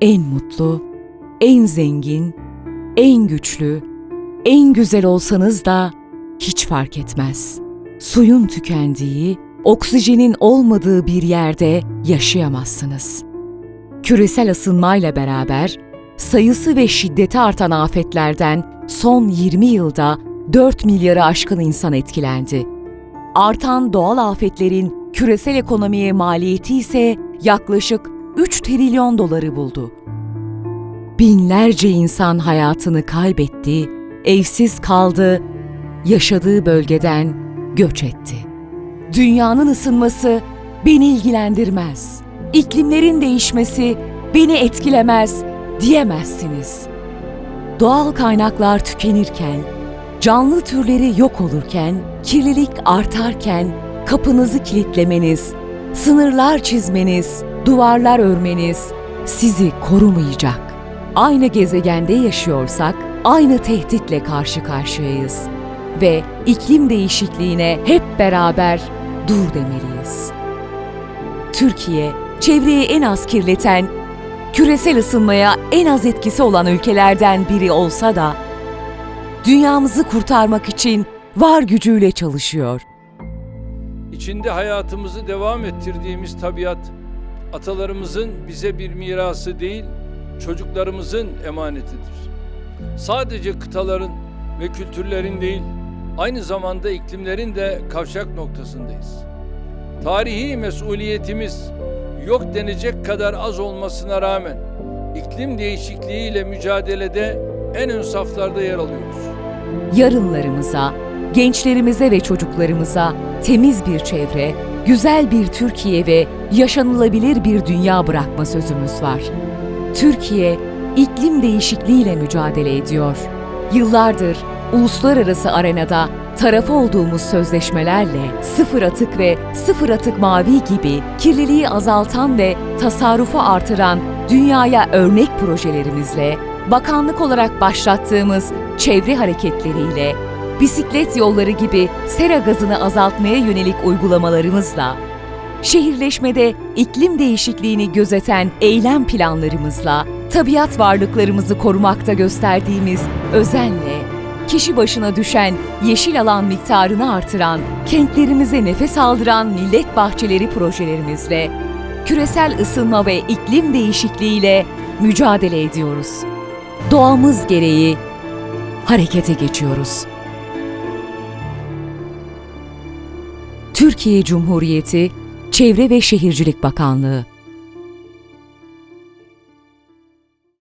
en mutlu, en zengin, en güçlü, en güzel olsanız da hiç fark etmez. Suyun tükendiği, oksijenin olmadığı bir yerde yaşayamazsınız. Küresel ısınmayla beraber sayısı ve şiddeti artan afetlerden son 20 yılda 4 milyarı aşkın insan etkilendi. Artan doğal afetlerin küresel ekonomiye maliyeti ise yaklaşık 3 trilyon doları buldu. Binlerce insan hayatını kaybetti, evsiz kaldı, yaşadığı bölgeden göç etti. Dünyanın ısınması beni ilgilendirmez. İklimlerin değişmesi beni etkilemez diyemezsiniz. Doğal kaynaklar tükenirken, canlı türleri yok olurken, kirlilik artarken kapınızı kilitlemeniz, sınırlar çizmeniz, duvarlar örmeniz sizi korumayacak. Aynı gezegende yaşıyorsak aynı tehditle karşı karşıyayız ve iklim değişikliğine hep beraber dur demeliyiz. Türkiye, çevreyi en az kirleten, küresel ısınmaya en az etkisi olan ülkelerden biri olsa da dünyamızı kurtarmak için var gücüyle çalışıyor. İçinde hayatımızı devam ettirdiğimiz tabiat, atalarımızın bize bir mirası değil, çocuklarımızın emanetidir. Sadece kıtaların ve kültürlerin değil, aynı zamanda iklimlerin de kavşak noktasındayız. Tarihi mesuliyetimiz yok denecek kadar az olmasına rağmen iklim değişikliğiyle mücadelede en ön saflarda yer alıyoruz. yarınlarımıza, gençlerimize ve çocuklarımıza temiz bir çevre, güzel bir Türkiye ve yaşanılabilir bir dünya bırakma sözümüz var. Türkiye, iklim değişikliğiyle mücadele ediyor. Yıllardır uluslararası arenada tarafı olduğumuz sözleşmelerle sıfır atık ve sıfır atık mavi gibi kirliliği azaltan ve tasarrufu artıran dünyaya örnek projelerimizle bakanlık olarak başlattığımız çevre hareketleriyle, bisiklet yolları gibi sera gazını azaltmaya yönelik uygulamalarımızla, şehirleşmede iklim değişikliğini gözeten eylem planlarımızla, tabiat varlıklarımızı korumakta gösterdiğimiz özenle, kişi başına düşen yeşil alan miktarını artıran, kentlerimize nefes aldıran millet bahçeleri projelerimizle, küresel ısınma ve iklim değişikliğiyle mücadele ediyoruz. Doğamız gereği harekete geçiyoruz. Türkiye Cumhuriyeti Çevre ve Şehircilik Bakanlığı